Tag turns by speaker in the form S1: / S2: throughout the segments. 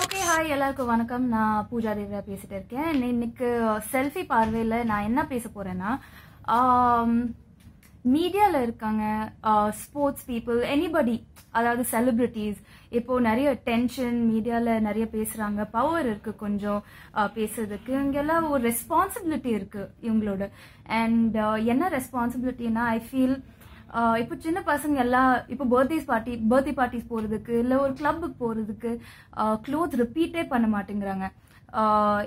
S1: Okay hi எல்லாருக்கும் வணக்கம். நான் பூஜா தேவியா பேசிட்டு இருக்கேன். இன்னைக்கு செல்ஃபி பார்வையில் நான் என்ன பேச போறேன்னா மீடியாவில் இருக்காங்க ஸ்போர்ட்ஸ் பீப்புள் எனிபடி அதாவது செலிபிரிட்டிஸ் இப்போ நிறைய டென்ஷன் மீடியாவில் நிறைய பேசுறாங்க. பவர் இருக்கு கொஞ்சம் பேசுறதுக்கு. இங்கெல்லாம் ஒரு ரெஸ்பான்சிபிலிட்டி இருக்கு இவங்களோட. அண்ட் என்ன ரெஸ்பான்சிபிலிட்டின்னா ஐ ஃபீல் இப்போ சின்ன பசங்க எல்லாம் இப்போ பர்த்டேஸ் பார்ட்டி பர்த்டே பார்ட்டிஸ் போறதுக்கு இல்ல ஒரு கிளப்புக்கு போறதுக்கு க்ளோத் ரிப்பீட்டே பண்ண மாட்டேங்கிறாங்க.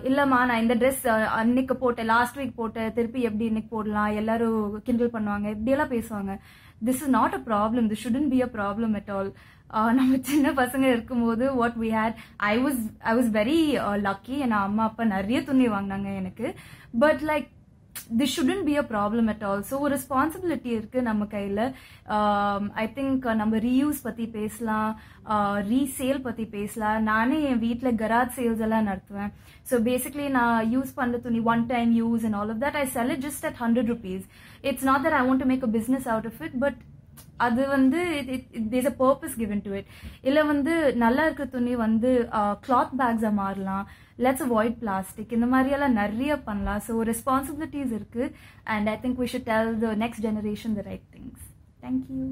S1: இல்லைம்மா இல்லம்மா நான் இந்த ட்ரெஸ் அன்னைக்கு போட்டேன் லாஸ்ட் வீக் போட்டேன் திருப்பி எப்படி இன்னைக்கு போடலாம் எல்லாரும் கிண்டல் பண்ணுவாங்க இப்படியெல்லாம் பேசுவாங்க. This is not a problem this shouldn't be a problem at all நம்ம சின்ன பசங்க இருக்கும்போது what we had I was I was very lucky ஏன்னா அம்மா அப்பா நிறைய துணி வாங்கினாங்க எனக்கு. But like this shouldn't be a problem at all so ஒரு ரெஸ்பான்சிபிலிட்டி இருக்கு நம்ம கையில. ஐ திங்க் நம்ம ரீயூஸ் பத்தி பேசலாம். ரீசேல் பத்தி பேசலாம். நானே என் வீட்டில் கராஜ் சேல்ஸ் எல்லாம் நடத்துவேன். ஸோ பேசிக்லி நான் யூஸ் பண்ணுற துணி one time use and all of that I sell it just at hundred rupees it's not that I want to make a business out of it but அது வந்து there's a purpose given to it இல்லை வந்து நல்லா இருக்க துணி வந்து cloth பேக்ஸை மாறலாம். Let's avoid plastic இந்த மாதிரியெல்லாம் நிறைய பண்ணலாம். ஸோ ரெஸ்பான்சிபிலிட்டிஸ் இருக்கு. And I think we should tell the next generation the right things thank you